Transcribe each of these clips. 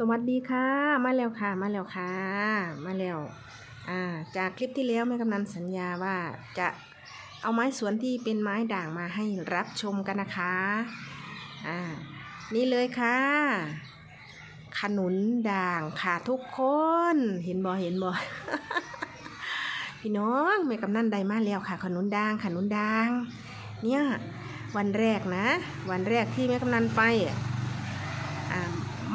สวัสดีค่ะ มาแล้วค่ะ มาแล้วค่ะ มาแล้วอ่าจากคลิปที่แล้วแม่กำนันสัญญาว่าจะเอาไม้สวนที่เป็นไม้ด่างมาให้รับชมกันนะคะอ่านี่เลยค่ะ ขนุนด่างค่ะทุกคน เห็นบ่เห็นบ่พี่น้องแม่กำนันได้มาแล้วค่ะ ขนุนด่างขนุนด่าง เนี่ยวันแรกนะ วันแรกที่แม่กำนันไปอะอ่า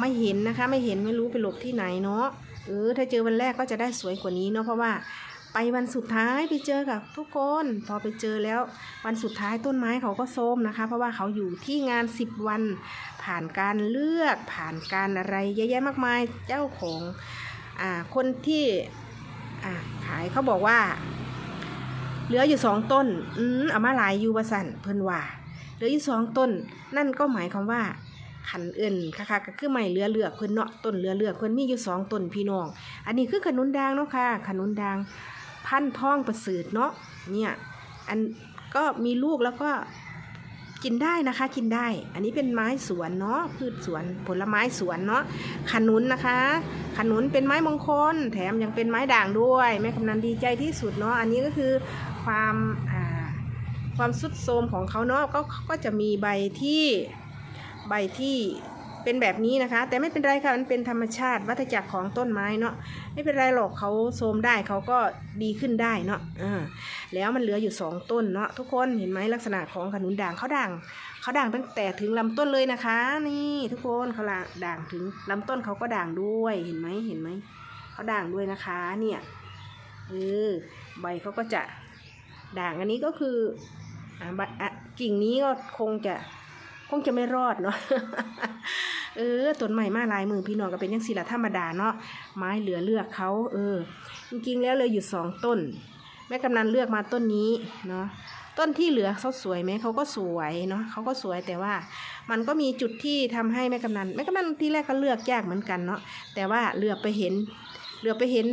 ไม่เห็นนะคะ ไม่เห็นไม่รู้ไปหลบที่ไหนเนาะเออถ้าเจอวันแรกก็จะได้สวยกว่านี้เนาะเพราะว่าไปวันสุดท้ายไปเจอกับทุกคน พอไปเจอแล้ววันสุดท้ายต้นไม้เขาก็โทมนะคะ เพราะว่าเขาอยู่ที่งาน 10 วัน ผ่านการเลือกผ่านการอะไรเยอะแยะมากมายเจ้าของอ่าคนที่อ่าขายเขาบอกว่า เหลืออยู่สองต้นอืมเอามาหลายอยู่ว่าสั่นเพิ่นว่าเหลืออยู่สองต้น นั่นก็หมายความว่า ขันเอินค่ะค่ะก็คือไม่เรือเลือกเพิ่นเนาะต้นเรือเลือกเพิ่นมีอยู่สองต้นพี่น้อง อันนี้คือขนุนด่างเนาะค่ะ ขนุนด่างพันธุ์ท้องประเสริฐเนาะเนี่ยอันก็มีลูกแล้วก็กินได้นะคะกินได้ อันนี้เป็นไม้สวนเนาะพืชสวนผลไม้สวนเนาะขนุนนะคะ ขนุนเป็นไม้มงคล แถมยังเป็นไม้ด่างด้วยแม่กำนันดีใจที่สุดเนาะอันนี้ก็คือความความสุดโทมของเขาเนาะก็ก็จะมีใบที่ ใบที่เป็นแบบนี้นะคะ แต่ไม่เป็นไรค่ะมันเป็นธรรมชาติวัฏจักรของต้นไม้เนาะไม่เป็นไรหรอกเขาโทมได้เขาก็ดีขึ้นได้เนาะอ่าแล้วมันเหลืออยู่สองต้นเนาะทุกคนเห็นไหมลักษณะของขนุนด่างเขาด่างเขาด่างตั้งแต่ถึงลำต้นเลยนะคะ นี่ทุกคนเขาด่างถึงลำต้นเขาก็ด่างด้วยเห็นไหมเห็นไหมเขาด่างด้วยนะคะ เนี่ยเออใบเขาก็จะด่างอันนี้ก็คืออ่าใบอะกิ่งนี้ก็คงจะ คงจะไม่รอดเนาะเออต้นใหม่มาลายมือพี่น้องก็เป็นยังสิละธรรมดาเนาะไม้เหลือเลือกเขาเออ จริงๆแล้วเลยอยู่สองต้น แม่กำนันเลือกมาต้นนี้เนาะต้นที่เหลือเขาสวยไหมเขาก็สวยเนาะเขาก็สวยแต่ว่ามันก็มีจุดที่ทำให้แม่กำนันแม่กำนันที่แรกก็เลือกยากเหมือนกันเนาะแต่ว่าเหลือไปเห็นเหลือไปเห็น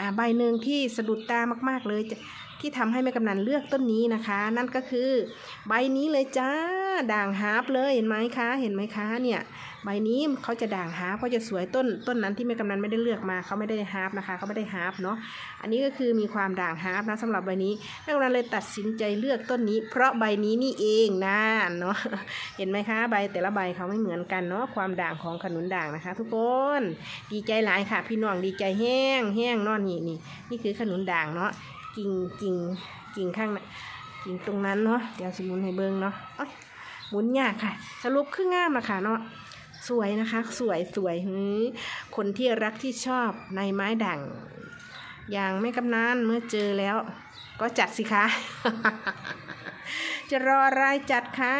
อ่าใบหนึ่งที่สะดุดตามาก ๆเลยที่ทำให้แม่กำนันเลือกต้นนี้นะคะ นั่นก็คือใบนี้เลยจ้า ด่างฮาร์ปเลยเห็นไหมคะ เห็นไหมคะเนี่ยใบนี้เขาจะด่างฮาร์ปเขาจะสวยต้นต้นนั้นที่แม่กำนันไม่ได้เลือกมาเขาไม่ได้ฮาร์ปนะคะเขาไม่ได้ฮาร์ปเนาะอันนี้ก็คือมีความด่างฮาร์ปนะสำหรับใบนี้แม่กำนันเลยตัดสินใจเลือกต้นนี้ เพราะใบนี้นี่เองนะเนาะเห็นไหมคะใบแต่ละใบเขาไม่เหมือนกันเนาะความด่างของขนุนด่างนะคะ ทุกคนดีใจหลายค่ะ พี่น้องดีใจแห้งแห้งนอนนี่นี่นี่คือขนุนด่างเนาะกิ่งกิ่งกิ่งข้างน่ะกิ่งตรงนั้นเนาะเดี๋ยวสมุนให้เบิ้งเนาะ หมุนยากค่ะ สรุปคืองามอะค่ะเนาะสวยนะคะ สวยสวยคนที่รักที่ชอบในไม้ด่างอย่างไม่กำนันเมื่อเจอแล้ว ก็จัดสิคะ จะรออะไรจัดค่ะ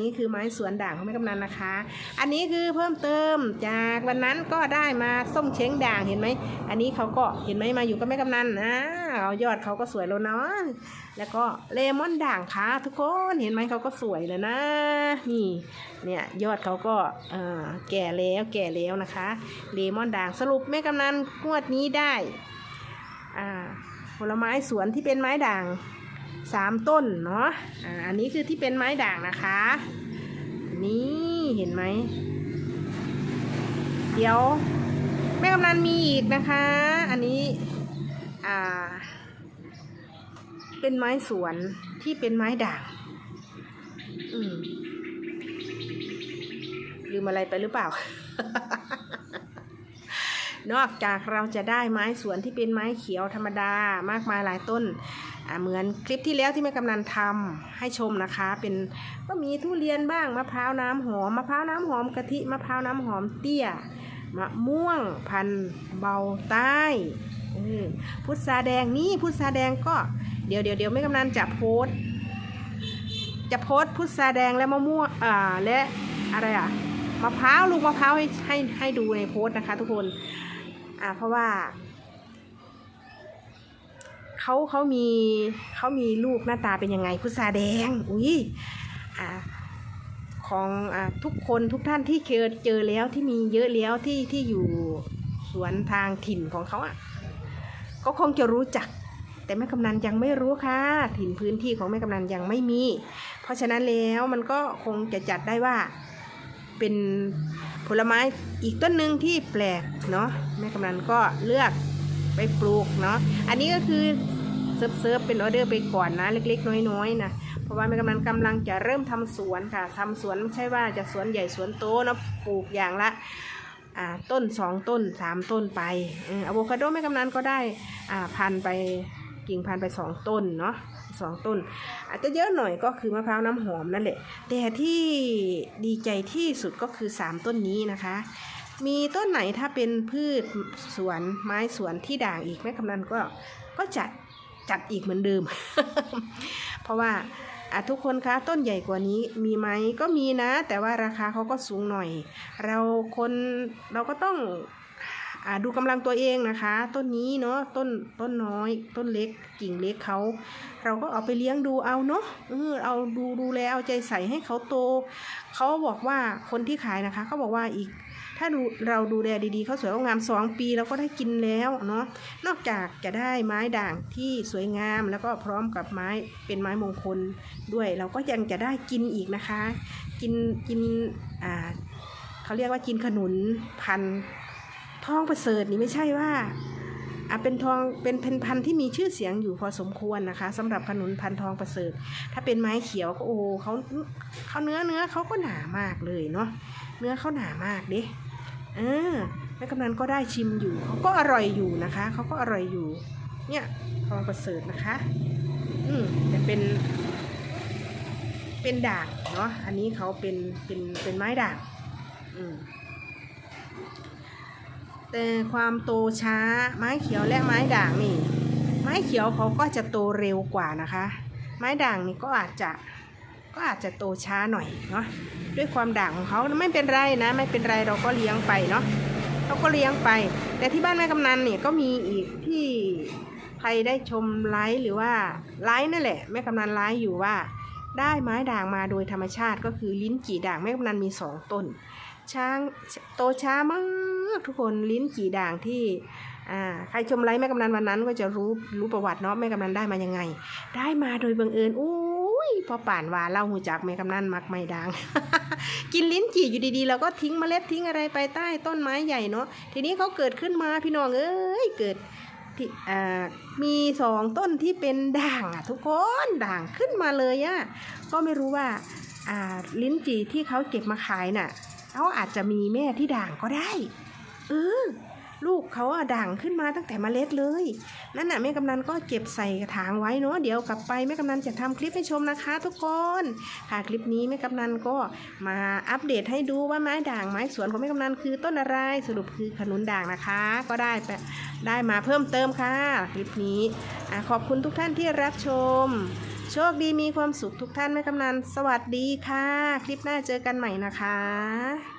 นี่คือไม้สวนด่างของแม่กำนันนะคะ อันนี้คือเพิ่มเติมจากวันนั้นก็ได้มาส้มเช้งด่างเห็นไหมอันนี้เขาก็เห็นไหมมาอยู่กับแม่กำนันนะเอายอดเขาก็สวยแล้วเนาะแล้วก็เลมอนด่างค่ะทุกคนเห็นไหมเขาก็สวยเลยนะ นี่ เนี่ยยอดเขาก็อ่อแก่แล้วแก่แล้วนะคะ เลมอนด่างสรุปแม่กำนันงวดนี้ได้อ่าผลไม้สวนที่เป็นไม้ด่าง สามต้นเนาะอ่าอันนี้คือที่เป็นไม้ด่างนะคะ นี่เห็นไหม เดี๋ยวแม่กำนันมีอีกนะคะ อันนี้อ่าเป็นไม้สวนที่เป็นไม้ด่าง อืมลืมอะไรไปหรือเปล่า นอกจากเราจะได้ไม้สวนที่เป็นไม้เขียวธรรมดามากมายหลายต้น เหมือนคลิปที่แล้วที่แม่กำนันทำให้ชมนะคะ เป็นก็มีทุเรียนบ้างมะพร้าวน้ำหอมมะพร้าวน้ำหอมกะทิมะพร้าวน้ำหอมเตี้ยมะม่วงพันธุ์เบาใต้พุทราแดงนี่พุทราแดงก็เดี๋ยวเดี๋ยวเดี๋ยวแม่กำนันจะโพสจะโพสพุทราแดงและมะม่วงอ่าและอะไรอะมะพร้าวลูกมะพร้าวให้ให้ให้ดูในโพสนะคะ ทุกคนอ่าเพราะว่า เขาเขามีเขามีลูกหน้าตาเป็นยังไงพุทราแดง อุ้ยอ่าของอทุกคนทุกท่านที่เคยเจอแล้วที่มีเยอะแล้วที่ที่อยู่สวนทางถิ่นของเขาอะก็คงจะรู้จัก แต่แม่กำนันยังไม่รู้ค่ะ ถิ่นพื้นที่ของแม่กำนันยังไม่มี เพราะฉะนั้นแล้วมันก็คงจะจัดได้ว่าเป็นผลไม้อีกต้นหนึ่งที่แปลกเนาะแม่กำนันก็เลือกไปปลูกเนาะอันนี้ก็คือ เซิร์ฟเซิฟเป็นออเดอร์ไปก่อนนะ เล็กๆ น้อยๆนะเพราะว่าแม่กำนันกำลังจะเริ่มทำสวนค่ะทำสวนไม่ใช่ว่าจะสวนใหญ่สวนโตเนาะปลูกอย่างละต้นสองต้นสามต้นไปอะโวคาโดแม่กำนันก็ได้พันไปกิ่งพันไปสองต้นเนาะสองต้น อาจจะเยอะหน่อยก็คือมะพร้าวน้ำหอมนั่นแหละ แต่ที่ดีใจที่สุดก็คือ3ต้นนี้นะคะ มีต้นไหนถ้าเป็นพืชสวนไม้สวนที่ด่างอีกแม่กำนันก็ก็จัด จัดอีกเหมือนเดิม เพราะว่าอะทุกคนคะต้นใหญ่กว่านี้มีไหมก็มีนะ แต่ว่าราคาเขาก็สูงหน่อย เราคนเราก็ต้อง ดูกำลังตัวเองนะคะ ต้นนี้เนาะต้นต้นน้อย ต้นเล็กกิ่งเล็กเขาเราก็เอาไปเลี้ยงดูเอาเนาะเออเอาดูดูแลเอาใจใส่ให้เขาโตเขาบอกว่าคนที่ขายนะคะเขาบอกว่าอีก ถ้าดูเราดูแลดีๆเขาสวยงามสองปีเราก็ได้กินแล้วเนาะนอกจากจะได้ไม้ด่างที่สวยงามแล้วก็พร้อมกับไม้เป็นไม้มงคลด้วย เราก็ยังจะได้กินอีกนะคะ กินกินอ่าเขาเรียกว่ากินขนุนพันธุ์ ทองประเสริฐนี่ไม่ใช่ว่าอะเป็นทองเป็นเป็นพันธุ์ที่มีชื่อเสียงอยู่พอสมควรนะคะสำหรับขนุนพันธุ์ทองประเสริฐ ถ้าเป็นไม้เขียวก็โอ้เขาเขาเนื้อเนื้อเขาก็หนามากเลยเนาะเนื้อเขาหนามากเด้เออแม่กำนันก็ได้ชิมอยู่เขาก็อร่อยอยู่นะคะเขาก็อร่อยอยู่ เนี่ยทองประเสริฐนะคะ อืมแต่เป็น เป็นด่างเนาะอันนี้เขาเป็นเป็นเป็นไม้ด่างอืม แต่ความโตช้าไม้เขียวและไม้ด่างนี่ ไม้เขียวเขาก็จะโตเร็วกว่านะคะ ไม้ด่างนี่ก็อาจจะก็อาจจะโตช้าหน่อยเนาะด้วยความด่างของเขาไม่เป็นไรนะ ไม่เป็นไรเราก็เลี้ยงไปเนาะเราก็เลี้ยงไป แต่ที่บ้านแม่กำนันเนี่ยก็มีอีกที่ใครได้ชมไลฟ์หรือว่าไลฟ์นั่นแหละแม่กำนันไลฟ์อยู่ว่า ได้ไม้ด่างมาโดยธรรมชาติก็คือลิ้นจี่ด่างแม่กำนันมีสองต้น ช้างโตช้ามากทุกคนลิ้นจี่ด่างที่อใครชมไลฟ์แม่กำนันวันนั้นก็จะรู้รู้ประวัติเนาะแม่กำนันได้มายังไง ได้มาโดยบังเอิญอุ้ยพอป่านว่าเล่าหูจักแม่กำนันมักไม่ดัง กินลิ้นจี่อยู่ดีๆเราก็ทิ้งเมล็ดทิ้งอะไรไปใต้ต้นไม้ใหญ่เนาะทีนี้เขาเกิดขึ้นมาพี่น้องเอ้ยเกิดที่มีสองต้นที่เป็นด่างอะทุกคนด่างขึ้นมาเลยอะก็ไม่รู้ว่าอ่าลิ้นจี่ที่เขาเก็บมาขายน่ะ เขาอาจจะมีแม่ที่ด่างก็ได้ เออ ลูกเขาอะด่างขึ้นมาตั้งแต่เมล็ดเลย นั่นน่ะแม่กำนันก็เก็บใส่กระถางไว้เนาะ เดี๋ยวกลับไปแม่กำนันจะทำคลิปให้ชมนะคะทุกคน ค่ะคลิปนี้แม่กำนันก็มาอัปเดตให้ดูว่าไม้ด่างไม้สวนของแม่กำนันคือต้นอะไร สรุปคือขนุนด่างนะคะ ก็ได้ไปได้มาเพิ่มเติมค่ะ คลิปนี้อขอบคุณทุกท่านที่รับชม โชคดีมีความสุขทุกท่านแม่กำนัน สวัสดีค่ะ คลิปหน้าเจอกันใหม่นะคะ